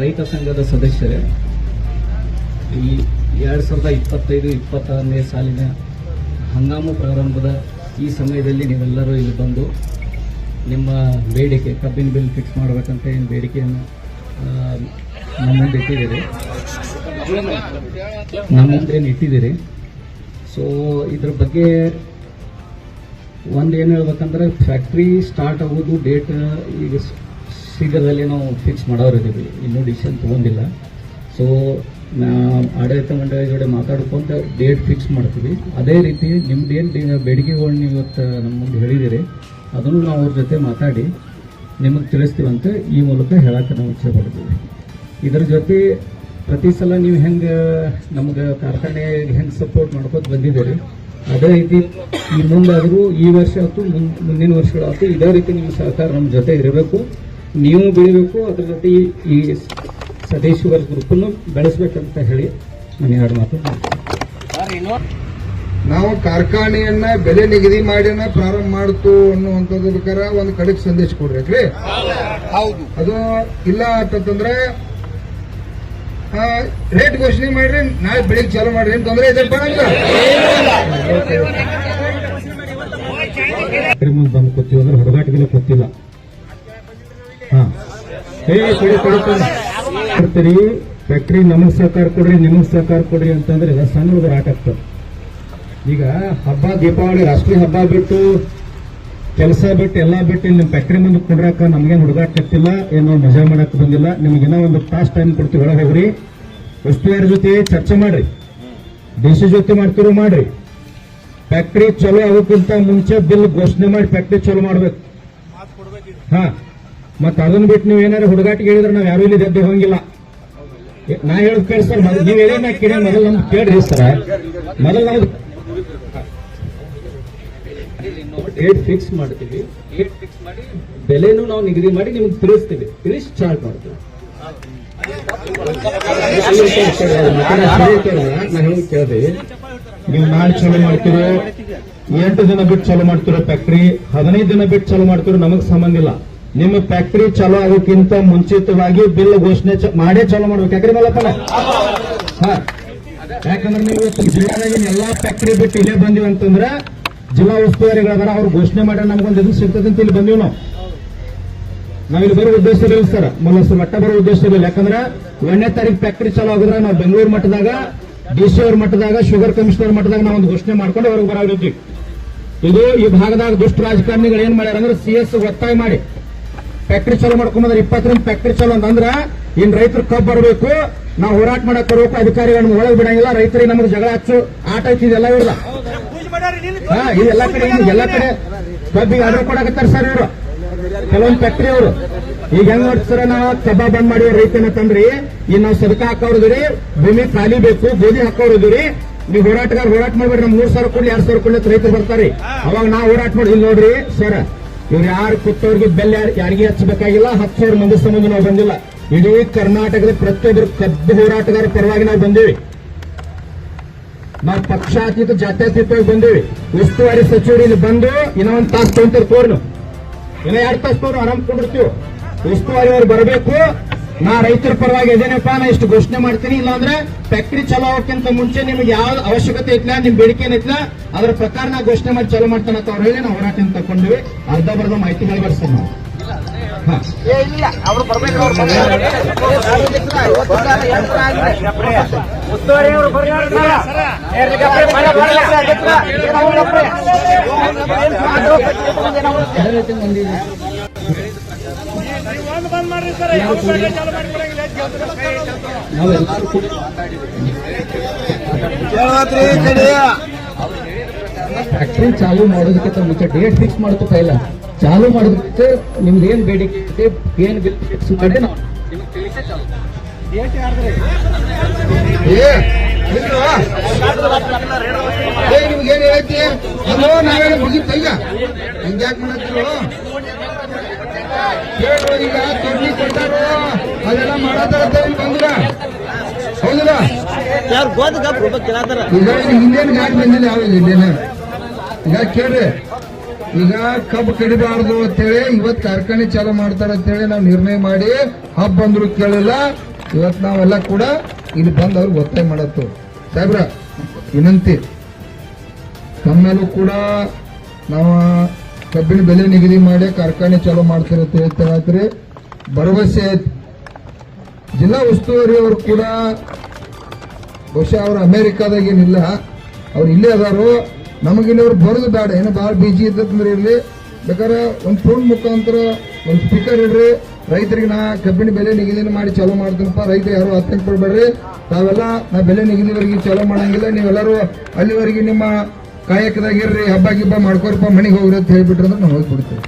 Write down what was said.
ರೈತ ಸಂಘದ ಸದಸ್ಯರೇ, ಈ ಎರಡು ಸಾವಿರದ ಇಪ್ಪತ್ತೈದು, ಇಪ್ಪತ್ತಾರನೇ ಸಾಲಿನ ಹಂಗಾಮು ಪ್ರಾರಂಭದ ಈ ಸಮಯದಲ್ಲಿ ನೀವೆಲ್ಲರೂ ಇಲ್ಲಿ ಬಂದು ನಿಮ್ಮ ಬೇಡಿಕೆ, ಕಬ್ಬಿನ ಬಿಲ್ ಫಿಕ್ಸ್ ಮಾಡಬೇಕಂತ ಏನು ಬೇಡಿಕೆಯನ್ನು ನಮ್ಮ ಮುಂದೆ ಇಟ್ಟಿದ್ದೀರಿ. ನಮ್ಮ ಮುಂದೆ ಏನು ಇಟ್ಟಿದ್ದೀರಿ. ಸೊ ಇದ್ರ ಬಗ್ಗೆ ಒಂದು ಏನು ಹೇಳ್ಬೇಕಂದ್ರೆ ಫ್ಯಾಕ್ಟ್ರಿ ಸ್ಟಾರ್ಟ್ ಆಗೋದು ಡೇಟ್ ಈಗ ಶೀಘ್ರದಲ್ಲಿ ನಾವು ಫಿಕ್ಸ್ ಮಾಡೋರಿದ್ದೀವಿ ಇನ್ನೂ ಡಿಸಿಷನ್ ತೊಗೊಂಡಿಲ್ಲ. ಸೊ ಆಡಳಿತ ಮಂಡಳಿ ಜೊತೆ ಮಾತಾಡ್ಕೊಂತ ಡೇಟ್ ಫಿಕ್ಸ್ ಮಾಡ್ತೀವಿ. ಅದೇ ರೀತಿ ನಿಮ್ದು ಏನು ಬೇಡಿಕೆಗಳು ನೀವು ಇವತ್ತು ನಮ್ಮ ಮುಂದೆ ಹೇಳಿದ್ದೀರಿ ಅದನ್ನು ನಾವು ಅವ್ರ ಜೊತೆ ಮಾತಾಡಿ ನಿಮಗೆ ತಿಳಿಸ್ತೀವಂತ ಈ ಮೂಲಕ ಹೇಳಕ್ಕೆ ನಾವು ಇಚ್ಛೆ ಪಡ್ತೀವಿ. ಇದರ ಜೊತೆ ಪ್ರತಿ ಸಲ ನೀವು ಹೆಂಗೆ ನಮ್ಗೆ ಕಾರ್ಖಾನೆ ಹೆಂಗೆ ಸಪೋರ್ಟ್ ಮಾಡ್ಕೊತ ಬಂದಿದ್ದೀರಿ, ಅದೇ ರೀತಿ ಈ ಮುಂದಾದರೂ ಈ ವರ್ಷ ಆಯ್ತು, ಮುಂದಿನ ವರ್ಷಗಳಾಯ್ತು, ಇದೇ ರೀತಿ ನಿಮ್ಮ ಸಹಕಾರ ನಮ್ಮ ಜೊತೆ ಇರಬೇಕು. ನೀವು ಬೆಳಿಬೇಕು ಅದ್ರ ಜೊತೆ ಈ- ಸ್ವದೇಶಿ ವರ್ಗ ಗ್ರೂಪನ್ನು ಬೆಳೆಸ್ಬೇಕಂತ ಹೇಳಿ ನಾನು ಎರಡು ಮಾತು. ನಾವು ಕಾರ್ಖಾನೆಯನ್ನ ಬೆಲೆ ನಿಗದಿ ಮಾಡಿನ ಪ್ರಾರಂಭ ಮಾಡ್ತು ಅನ್ನುವಂಥದ್ದಕ್ಕಾರ ಒಂದು ಕಡೆಗೆ ಸಂದೇಶ ಕೊಡ್ಬೇಕ್ರಿ ಹೌದು. ಅದು ಇಲ್ಲ ಅಂತಂದ್ರೆ ರೇಟ್ ಘೋಷಣೆ ಮಾಡ್ರಿ ನಾಳೆ ಬೆಳಿಗ್ಗೆ ಚಾಲು ಮಾಡ್ರಿ ಏನು ತೊಂದರೆ ಇದೆ ಬಂದು ಕೊತ್ತಿಲ್ಲ ಅಂದ್ರೆ ಹೊರಗಾಟದಲ್ಲಿ ಕೂತಿಲ್ಲ ಹಾ ಏ ಕೊಡಿ ಕೊಡಿ ಕೊಡಿ. ಕೊಡ್ತೀರಿ? ಫ್ಯಾಕ್ಟ್ರಿ ನಮಗ್ ಸಹಕಾರ ಕೊಡ್ರಿ ನಿಮಗ್ ಸಹಕಾರ ಕೊಡ್ರಿ ಅಂತಂದ್ರೆ ಸಣ್ಣ ಹುಡುಗರ ಆಟ ಆಗ್ತದೆ ಈಗ ಹಬ್ಬ ದೀಪಾವಳಿ ರಾಷ್ಟ್ರೀಯ ಹಬ್ಬ ಬಿಟ್ಟು ಕೆಲಸ ಬಿಟ್ಟು ಎಲ್ಲ ಬಿಟ್ಟು ನಿಮ್ಮ ಫ್ಯಾಕ್ಟ್ರಿ ಮುಂದೆ ಕುಂಡ್ರಾಕ ನಮ್ಗೇನು ಹುಡುಗಾಟಕ್ತಿಲ್ಲ ಏನೋ ಮಜಾ ಮಾಡಕ್ ಬಂದಿಲ್ಲ ನಿಮ್ಗಿನ್ನ ಒಂದು ಫಾಸ್ಟ್ ಟೈಮ್ ಕೊಡ್ತೀವಿ ಒಳಗೆ ಹೋಗ್ರಿ. ಉಸ್ತುವಾರಿ ಜೊತೆ ಚರ್ಚೆ ಮಾಡ್ರಿ. ಡಿ ಸಿ ಜೊತೆ ಮಾಡ್ತಿರೋ ಮಾಡ್ರಿ. ಫ್ಯಾಕ್ಟ್ರಿ ಚಲೋ ಆಗೋಕ್ಕಿಂತ ಮುಂಚೆ ಬಿಲ್ ಘೋಷಣೆ ಮಾಡಿ ಫ್ಯಾಕ್ಟ್ರಿ ಚಲೋ ಮಾಡ್ಬೇಕು. ಹಾ. ಮತ್ತ ಅದನ್ನ ಬಿಟ್ಟು ನೀವು ಏನಾರು ಹುಡುಗಾಟಿಗೆ ಹೇಳಿದ್ರೆ ನಾವು ಯಾರು ಇಲ್ಲಿ ಎದ್ದೆ ಹೋಗಿಲ್ಲ ನಾ ಹೇಳದ್ ಕೇಳಿ ಸರ್ ನೀವು ಹೇಳಿ ನಾ ಕೇಳಿ, ಮೊದಲು ನಮ್ಗೆ ಕೇಳ್ರಿ ಸರ್. ಮೊದಲು ನಮ್ದು ಡೇಟ್ ಫಿಕ್ಸ್ ಮಾಡ್ತೀವಿ. ಡೇಟ್ ಫಿಕ್ಸ್ ಮಾಡಿ ಬೆಲೆನೂ ನಾವು ನಿಗದಿ ಮಾಡಿ ನಿಮ್ಗೆ ತಿಳಿಸ್ತೀವಿ. ತಿಳಿಸಿ ಚಾರ್ಜ್ ಮಾಡ್ತೀವಿ ಕೇಳಿದೆ ನೀವು ನಾಳೆ ಚಾಲು ಮಾಡ್ತಿರೋ, ಎಂಟು ದಿನ ಬಿಟ್ಟು ಚಾಲೂ ಮಾಡ್ತಿರೋ ಫ್ಯಾಕ್ಟ್ರಿ ಹದಿನೈದು ದಿನ ಬಿಟ್ಟು ಚಾಲೂ ಮಾಡ್ತಿರೋ ನಮಗ್ ಸಂಬಂಧ ಇಲ್ಲ. ನಿಮ್ಮ ಫ್ಯಾಕ್ಟ್ರಿ ಚಾಲೂ ಆಗೋಕ್ಕಿಂತ ಮುಂಚಿತವಾಗಿ ಬಿಲ್ ಘೋಷಣೆ ಮಾಡೇ ಚಾಲೂ ಮಾಡ್ಬೇಕು. ಯಾಕ್ರಿ ಮಲ್ಲಪ್ಪನ? ಯಾಕಂದ್ರೆ ನೀವು ಇವತ್ತು ಎಲ್ಲಾ ಫ್ಯಾಕ್ಟ್ರಿ ಬಿಟ್ಟು ಇಲ್ಲೇ ಬಂದಿವಿ ಅಂತಂದ್ರೆ ಜಿಲ್ಲಾ ಉಸ್ತುವಾರಿಗಳದಾರ ಅವ್ರು ಘೋಷಣೆ ಮಾಡ್ರೆ ನಮ್ಗೊಂದು ಇದು ಸಿಗ್ತದೆ ಅಂತ ಇಲ್ಲಿ ಬಂದೀವಿ ನಾವು. ನಾವಿಲ್ಲಿ ಬರೋ ಉದ್ದೇಶ ಇಲ್ಲ ಸರ್. ಮೊದಲ ಮಟ್ಟ ಬರೋ ಉದ್ದೇಶ ಇಲ್ಲ ಯಾಕಂದ್ರೆ ಒಂದನೇ ತಾರೀಕು ಫ್ಯಾಕ್ಟ್ರಿ ಚಾಲೂ ಆಗಿದ್ರೆ ನಾವು ಬೆಂಗಳೂರು ಮಟ್ಟದಾಗ ಡಿ ಸಿ ಅವ್ರ ಮಟ್ಟದಾಗ ಶುಗರ್ ಕಮಿಷನರ್ ಮಟ್ಟದಾಗ ನಾವು ಒಂದು ಘೋಷಣೆ ಮಾಡ್ಕೊಂಡು ಅವ್ರಿಗೆ ಬರೋದಿದ್ವಿ ಇದು ಈ ಭಾಗದಾಗ ದುಷ್ಟ ರಾಜಕಾರಣಿಗಳು ಏನ್ ಮಾಡ್ಯಾರ ಅಂದ್ರೆ ಸಿ ಎಸ್ ಒತ್ತಾಯ ಮಾಡಿ ಫ್ಯಾಕ್ಟ್ರಿ ಚಾಲೂ ಮಾಡ್ಕೊಂಬಂದ್ರೆ ಇಪ್ಪತ್ತರಿಂದ ಫ್ಯಾಕ್ಟ್ರಿ ಚಾಲೂ ಅಂತಂದ್ರ, ಇನ್ ರೈತರು ಕಬ್ಬು ಬರಬೇಕು, ನಾವು ಹೋರಾಟ ಮಾಡಕ್ ಬರಬೇಕು ಅಧಿಕಾರಿಗಳನ್ನ ಒಳಗೆ ಬಿಡಂಗಿಲ್ಲ, ರೈತರಿಗೆ ನಮ್ಗೆ ಜಗಳ ಹಚ್ಚು, ಆಟ ಐತಿ ಇದೆಲ್ಲ ಇವ್ರದ. ಹಾ ಕಡೆ ಎಲ್ಲ ಕಡೆ ಕಬ್ಬಿಗೆ ಆರ್ಡರ್ ಕೊಡಕತ್ತಾರ ಸರ್ ಇವರು. ಕೆಲವೊಂದು ಫ್ಯಾಕ್ಟ್ರಿ ಅವರು. ಈಗ ಹೆಂಗ್ ಸರ, ನಾವು ಕಬ್ಬ ಬಂದ್ ಮಾಡಿ ರೈತನ ತಂದ್ರಿ ಈಗ ನಾವು ಸದಕ ಹಾಕೋರಿದ್ರಿ ಭೂಮಿ ಖಾಲಿ ಬೇಕು, ಗೋಧಿ ಹಾಕೋರಿದ್ರಿ ನೀವು ಹೋರಾಟಗಾರ ಹೋರಾಟ ಮಾಡ್ಬೇಡಿ ನಮ್ ಮೂರ್ ಸಾವಿರ ಕೊಡ್ಲಿ, ಎರಡ್ ಸಾವಿರ ಕೊಡ್ಲಿ ರೈತರು ಬರ್ತಾರೆ. ಅವಾಗ ನಾವು ಹೋರಾಟ ಮಾಡಿ ಇಲ್ಲಿ ನೋಡ್ರಿ ಸರ್ ಇವ್ರು ಯಾರು ಕುತ್ತವ್ರಿಗೆ ಬೆಲ್ಲ ಯಾರ್- ಯಾರಿಗೆ ಹಚ್ಚಬೇಕಾಗಿಲ್ಲ? ಹತ್ತು ಸಾವಿರ ಮಂದಿ ಸಂಬಂಧ ನಾವು ಬಂದಿಲ್ಲ. ಇಡೀ ಕರ್ನಾಟಕದ ಪ್ರತಿಯೊಬ್ಬರು ಕಬ್ಬು ಹೋರಾಟಗಾರ ಪರವಾಗಿ ನಾವು ಬಂದೇವಿ. ನಾವು ಪಕ್ಷಾತೀತ, ಜಾತ್ಯಾತೀತವಾಗಿ ಬಂದೇವಿ. ಉಸ್ತುವಾರಿ ಸಚಿವರು ಇಲ್ಲಿ ಬಂದು ಇನ್ನೂ ಒಂದು ತಾಸು ತೊಗೊಂತಾರೆ ತೋರ್ನು ಇನ್ನ ಎರಡು ತಾಸು ತೋರು ಆರಾಮ್ ಕೊಂಡಿರ್ತೀವಿ ಉಸ್ತುವಾರಿ ಅವ್ರು ಬರಬೇಕು. ನಾ ರೈತರ ಪರವಾಗಿ ಇದೇನಪ್ಪ ನಾ ಇಷ್ಟು ಘೋಷಣೆ ಮಾಡ್ತೀನಿ ಇಲ್ಲಾಂದ್ರೆ ಫ್ಯಾಕ್ಟ್ರಿ ಚಲೋ ಆಗೋಕ್ಕಿಂತ ಮುಂಚೆ ನಿಮ್ಗೆ ಯಾವ ಅವಶ್ಯಕತೆ ಐತ್ಲ ನಿಮ್ ಬೇಡಿಕೆ ಏನೈತ್ಲ ಅದ್ರ ಪ್ರಕಾರ ನಾ ಘೋಷಣೆ ಮಾಡಿ ಚಲೋ ಮಾಡ್ತಾನೆ ಅಂತ ಅವ್ರು ಹೇಳಿ ನಾವು ಹೋರಾಟ ತಗೊಂಡ್ವಿ ಅರ್ಧ ಬರ್ಧ ಮಾಹಿತಿ ಬರ್ಸೋಣ ನಾವು. ನಾವೆಲ್ಲರೂ ಕೂಡ ಫ್ಯಾಕ್ಟ್ರಿ ಚಾಲು ಮಾಡೋದಕ್ಕಿಂತ ಮುಂಚೆ ಡೇಟ್ ಫಿಕ್ಸ್ ಮಾಡೋದು ಚಾಲೂ ಚಾಲು ಮಾಡೋದಕ್ಕೆ ನಿಮ್ದು ಏನ್ ಬೇಡಿಕೆ ಇದೆ, ಏನ್ ಬಿಲ್ ಫಿಕ್ಸ್ ಮಾಡಿ ನಾವು. ನಿಮ್ಗೆ ಏನ್ ಹೇಳ್ತಿ? ಅಲ್ಲೋ ನಾವೇನು ಮುಗಿತಲ್ಲ ಹಿಂಗ್ಯಾಕ್ ಮಾಡ್ತೀವೋ ಕೇಳು ಈಗ ತೊಡ್ಲಿ ಕೊಟ್ಟಾರು ಅದೆಲ್ಲ ಮಾಡೋದಾರ ಬಂದ್ರ? ಹೌದಲ್ಲ ಯಾರು ಗೋದ ಗಪ್ ರೂಪಾಯಿ ಕೇಳತ್ತಾರ ಈಗ ಹಿಂದೇನು ಗಾಡಿ ಬಂದಿಲ್ಲ ಯಾವ ಹಿಂದೇನ ಈಗ ಕೇಳ್ರಿ. ಈಗ ಕಬ್ಬು ಕಡಿಬಾರ್ದು ಅಂತೇಳಿ ಇವತ್ತು ಕಾರ್ಖಾನೆ ಚಾಲು ಮಾಡ್ತಾರ ಅಂತೇಳಿ ನಾವು ನಿರ್ಣಯ ಮಾಡಿ ಹಬ್ಬ ಬಂದ್ರು ಕೇಳಿಲ್ಲ. ಇವತ್ತು ನಾವೆಲ್ಲ ಕೂಡ ಇಲ್ಲಿ ಬಂದು ಅವ್ರಿಗೆ ಒತ್ತಾಯ ಮಾಡತ್ತು. ಸಾಹೇಬ್ರ ವಿನಂತಿ. ತಮ್ಮೆಲ್ಲೂ ಕೂಡ ನಾವು ಕಬ್ಬಿನ ಬೆಲೆ ನಿಗದಿ ಮಾಡಿ ಕಾರ್ಖಾನೆ ಚಾಲೂ ಮಾಡ್ತಿರುತ್ತೆ ಅಂತ ಹೇಳ್ತೀರಿ ಭರವಸೆ ಜಿಲ್ಲಾ ಉಸ್ತುವಾರಿ ಅವರು ಕೂಡ ಬಹುಶಃ ಅವರು ಅಮೆರಿಕಾದಾಗ ಏನಿಲ್ಲ. ಅವ್ರು ಇಲ್ಲೇ ಅದಾರು. ನಮಗಿಲ್ಲಿ ಅವ್ರು ಬರೋದು ಬೇಡ. ಏನು ಭಾಳ ಬಿಜಿ ಇದ್ದಂದ್ರೆ ಇರಲಿ. ಬೇಕಾದ್ರೆ ಒಂದು ಫೋನ್ ಮುಖಾಂತರ ಒಂದು ಸ್ಪೀಕರ್ ಇಡ್ರಿ. ರೈತರಿಗೆ ನಾ ಕಬ್ಬಿನ ಬೆಲೆ ನಿಗದಿನ ಮಾಡಿ ಚಾಲೂ ಮಾಡ್ತೀನಪ್ಪ. ರೈತರು ಯಾರು ಆತಂಕ ಪಡಬೇಡ್ರಿ. ತಾವೆಲ್ಲ ನಾ ಬೆಲೆ ನಿಗದಿವರೆಗೆ ಚಾಲೂ ಮಾಡಂಗಿಲ್ಲ. ನೀವೆಲ್ಲರೂ ಅಲ್ಲಿವರೆಗೆ ನಿಮ್ಮ ಕಾಯಕದಾಗಿರ್ರಿ ಹಬ್ಬ ಗಿಬ್ಬ ಮಾಡ್ಕೋರಪ್ಪ ಮನೆಗೆ ಹೋಗ್ರಿ ಅಂತ ಹೇಳ್ಬಿಟ್ರೆ ಅಂದ್ರೆ ನಾವು ಹೋಗ್ಬಿಡ್ತೀವಿ.